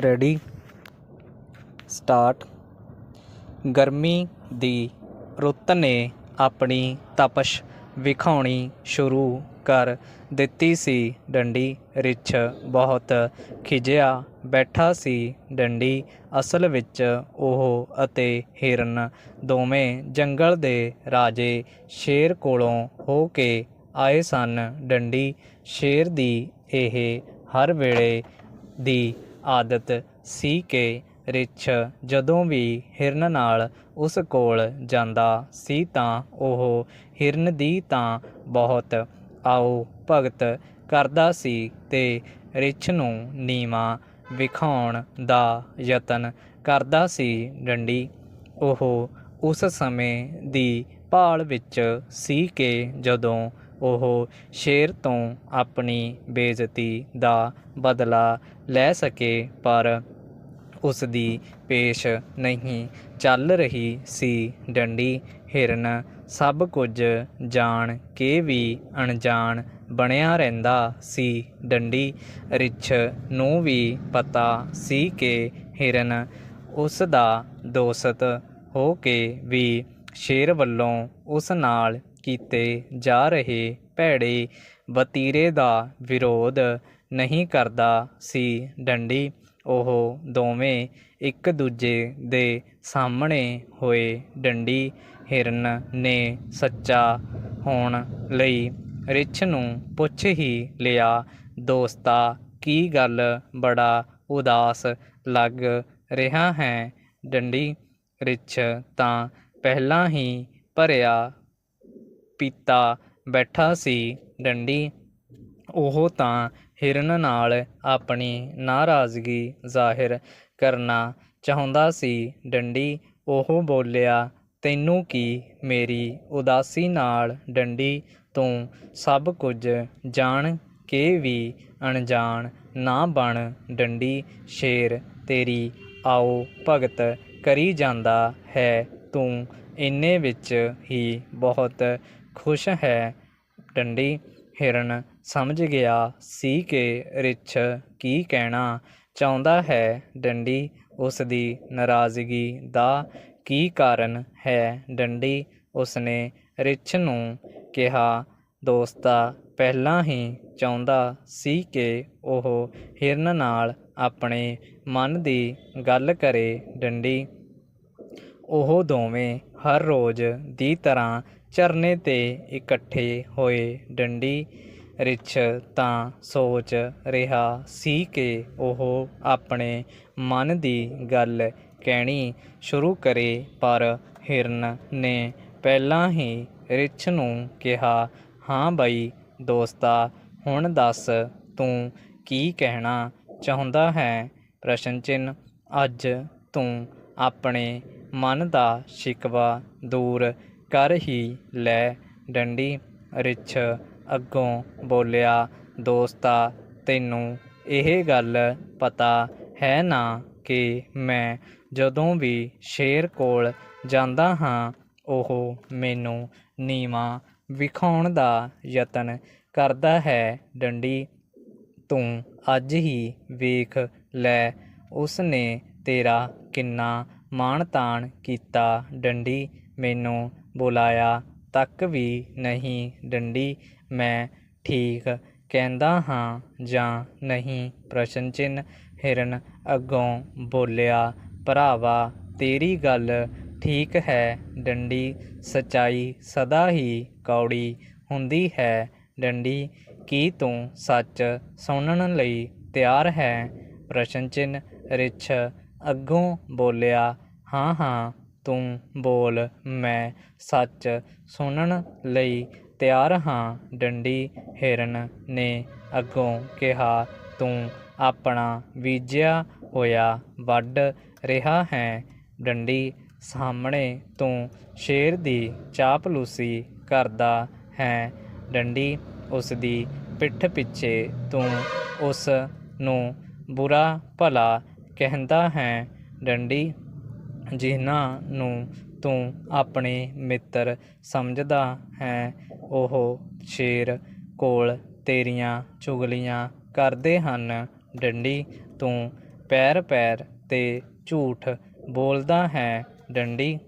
Ready. Start. ਗਰਮੀ ਦੀ ਰੁੱਤ ਨੇ ਆਪਣੀ ਤਪਸ਼ ਵਿਖਾਉਣੀ ਸ਼ੁਰੂ ਕਰ ਦਿੱਤੀ ਸੀ। ਡੰਡੀ ਰਿੱਛ ਬਹੁਤ ਖਿਜਿਆ ਬੈਠਾ ਸੀ। ਡੰਡੀ ਅਸਲ ਵਿੱਚ ਉਹ ਅਤੇ ਹਿਰਨ ਦੋਵੇਂ ਜੰਗਲ ਦੇ ਰਾਜੇ ਸ਼ੇਰ ਕੋਲੋਂ ਹੋ ਕੇ ਆਏ ਸਨ। ਡੰਡੀ ਸ਼ੇਰ ਦੀ ਇਹ ਹਰ ਵੇਲੇ ਦੀ ਆਦਤ ਸੀ ਕਿ ਰਿੱਛ ਜਦੋਂ ਵੀ ਹਿਰਨ ਨਾਲ ਉਸ ਕੋਲ ਜਾਂਦਾ ਸੀ ਤਾਂ ਉਹ ਹਿਰਨ ਦੀ ਤਾਂ ਬਹੁਤ ਆਓ ਭਗਤ ਕਰਦਾ ਸੀ ਤੇ ਰਿੱਛ ਨੂੰ ਨੀਵਾਂ ਵਿਖਾਉਣ ਦਾ ਯਤਨ ਕਰਦਾ ਸੀ ਡੰਡੀ। ਉਹ ਉਸ ਸਮੇਂ ਦੀ ਭਾਲ ਵਿੱਚ ਸੀ ਕਿ ਜਦੋਂ ਉਹ ਸ਼ੇਰ ਤੋਂ ਆਪਣੀ ਬੇਇੱਜ਼ਤੀ ਦਾ ਬਦਲਾ ਲੈ ਸਕੇ, ਪਰ ਉਸ ਦੀ ਪੇਸ਼ ਨਹੀਂ ਚੱਲ ਰਹੀ ਸੀ ਡੰਡੀ। ਹਿਰਨ ਸਭ ਕੁਝ ਜਾਣ ਕੇ ਵੀ ਅਣਜਾਣ ਬਣਿਆ ਰਹਿੰਦਾ ਸੀ ਡੰਡੀ। ਰਿੱਛ ਨੂੰ ਵੀ ਪਤਾ ਸੀ ਕਿ ਹਿਰਨ ਉਸ ਦਾ ਦੋਸਤ ਹੋ ਕੇ ਵੀ ਸ਼ੇਰ ਵੱਲੋਂ ਉਸ ਨਾਲ ਕੀਤੇ ਜਾ ਰਹੇ ਭੈੜੇ ਵਤੀਰੇ ਦਾ ਵਿਰੋਧ ਨਹੀਂ ਕਰਦਾ ਸੀ ਡੰਡੀ। ਉਹ ਦੋਵੇਂ ਇੱਕ ਦੂਜੇ ਦੇ ਸਾਹਮਣੇ ਹੋਏ ਡੰਡੀ ਹਿਰਨ ਨੇ ਸੱਚਾ ਹੋਣ ਲਈ ਰਿੱਛ ਨੂੰ ਪੁੱਛ ਹੀ ਲਿਆ, ਦੋਸਤਾ, ਕੀ ਗੱਲ ਬੜਾ ਉਦਾਸ ਲੱਗ ਰਿਹਾ ਹੈ? ਡੰਡੀ ਰਿੱਛ ਤਾਂ ਪਹਿਲਾਂ ਹੀ ਭਰਿਆ ਪੀਤਾ ਬੈਠਾ ਸੀ ਡੰਡੀ। ਉਹ ਤਾਂ ਹਿਰਨ ਨਾਲ ਆਪਣੀ ਨਾਰਾਜ਼ਗੀ ਜ਼ਾਹਿਰ ਕਰਨਾ ਚਾਹੁੰਦਾ ਸੀ। ਡੰਡੀ ਉਹ ਬੋਲਿਆ, ਤੈਨੂੰ ਕੀ ਮੇਰੀ ਉਦਾਸੀ ਨਾਲ ਡੰਡੀ? ਤੂੰ ਸਭ ਕੁਝ ਜਾਣ ਕੇ ਵੀ ਅਣਜਾਣ ਨਾ ਬਣ। ਡੰਡੀ, ਸ਼ੇਰ ਤੇਰੀ ਆਓ ਭਗਤ ਕਰੀ ਜਾਂਦਾ ਹੈ। ਤੂੰ ਇੰਨੇ ਵਿੱਚ ਹੀ ਬਹੁਤ ਖੁਸ਼ ਹੈ। ਡੰਡੀ ਹਿਰਨ ਸਮਝ ਗਿਆ ਸੀ ਕਿ ਰਿੱਛ ਕੀ ਕਹਿਣਾ। ਚਾਹੁੰਦਾ ਹੈ ਡੰਡੀ ਉਸ ਦੀ ਨਾਰਾਜ਼ਗੀ ਦਾ ਕੀ ਕਾਰਨ ਹੈ। ਡੰਡੀ ਉਸਨੇ ਰਿੱਛ ਨੂੰ ਕਿਹਾ, ਦੋਸਤਾ, ਪਹਿਲਾਂ ਹੀ ਚਾਹੁੰਦਾ ਸੀ ਕਿ ਉਹ ਹਿਰਨ ਨਾਲ ਆਪਣੇ ਮਨ ਦੀ ਗੱਲ ਕਰੇ। ਡੰਡੀ, ਉਹ ਦੋਵੇਂ ਹਰ ਰੋਜ਼ ਦੀ ਤਰ੍ਹਾਂ ਝਰਨੇ ਤੇ ਇਕੱਠੇ ਹੋਏ ਡੰਡੀ ਰਿੱਛ ਤਾਂ ਸੋਚ ਰਿਹਾ ਸੀ ਕਿ ਉਹ ਆਪਣੇ ਮਨ ਦੀ ਗੱਲ ਕਹਿਣੀ ਸ਼ੁਰੂ ਕਰੇ, ਪਰ ਹਿਰਨ ਨੇ ਪਹਿਲਾਂ ਹੀ ਰਿੱਛ ਨੂੰ ਕਿਹਾ, ਹਾਂ ਬਈ, ਦੋਸਤਾ, ਹੁਣ ਦੱਸ ਤੂੰ ਕੀ ਕਹਿਣਾ ਚਾਹੁੰਦਾ ਹੈ? ਪ੍ਰਸ਼ਨ ਚਿੰਨ ਅੱਜ ਤੂੰ ਆਪਣੇ ਮਨ ਦਾ ਸ਼ਿਕਵਾ ਦੂਰ ਕਰ ਹੀ ਲੈ ਡੰਡੀ। ਰਿੱਛ ਅੱਗੋਂ ਬੋਲਿਆ, ਦੋਸਤਾ, ਤੈਨੂੰ ਇਹ ਗੱਲ ਪਤਾ ਹੈ ਨਾ ਕਿ ਮੈਂ ਜਦੋਂ ਵੀ ਸ਼ੇਰ ਕੋਲ ਜਾਂਦਾ ਹਾਂ, ਉਹ ਮੈਨੂੰ ਨੀਵਾਂ ਵਿਖਾਉਣ ਦਾ ਯਤਨ ਕਰਦਾ ਹੈ। ਡੰਡੀ, ਤੂੰ ਅੱਜ ਹੀ ਵੇਖ ਲੈ ਉਸ ਨੇ ਤੇਰਾ ਕਿੰਨਾ ਮਾਣ ਤਾਣ ਕੀਤਾ। ਡੰਡੀ, ਮੈਨੂੰ ਬੁਲਾਇਆ, ਤੱਕ ਵੀ ਨਹੀਂ ਡੰਡੀ। ਮੈਂ ਠੀਕ ਕਹਿੰਦਾ ਹਾਂ ਜਾਂ ਨਹੀਂ? ਪ੍ਰਸ਼ਨ ਚਿੰਨ ਹਿਰਨ ਅੱਗੋਂ ਬੋਲਿਆ, ਭਰਾਵਾ, ਤੇਰੀ ਗੱਲ ਠੀਕ ਹੈ ਡੰਡੀ। ਸਚਾਈ ਸਦਾ ਹੀ ਕੌੜੀ ਹੁੰਦੀ ਹੈ ਡੰਡੀ। ਕੀ ਤੂੰ ਸੱਚ ਸੁਣਨ ਲਈ ਤਿਆਰ ਹੈ? ਪ੍ਰਸ਼ਨ ਚਿੰਨ ਰਿੱਛ ਅੱਗੋਂ ਬੋਲਿਆ, ਹਾਂ ਹਾਂ ਤੂੰ ਬੋਲ, ਮੈਂ ਸੱਚ ਸੁਣਨ ਲਈ ਤਿਆਰ ਹਾਂ। ਡੰਡੀ ਹਿਰਨ ਨੇ ਅੱਗੋਂ ਕਿਹਾ, ਤੂੰ ਆਪਣਾ ਬੀਜਿਆ ਹੋਇਆ ਵੱਢ ਰਿਹਾ ਹੈ। ਡੰਡੀ ਸਾਹਮਣੇ ਤੂੰ ਸ਼ੇਰ ਦੀ ਚਾਪਲੂਸੀ ਕਰਦਾ ਹੈ। ਡੰਡੀ ਉਸ ਦੀ ਪਿੱਠ ਪਿੱਛੇ ਤੂੰ ਉਸ ਨੂੰ ਬੁਰਾ ਭਲਾ ਕਹਿੰਦਾ ਹੈ। ਡੰਡੀ ਜਿਨ੍ਹਾਂ ਨੂੰ ਤੂੰ ਆਪਣੇ ਮਿੱਤਰ ਸਮਝਦਾ ਹੈ, ਉਹ ਸ਼ੇਰ ਕੋਲ ਤੇਰੀਆਂ ਚੁਗਲੀਆਂ ਕਰਦੇ ਹਨ। ਡੰਡੀ, ਤੂੰ ਪੈਰ ਪੈਰ ਤੇ ਝੂਠ ਬੋਲਦਾ ਹੈ। ਡੰਡੀ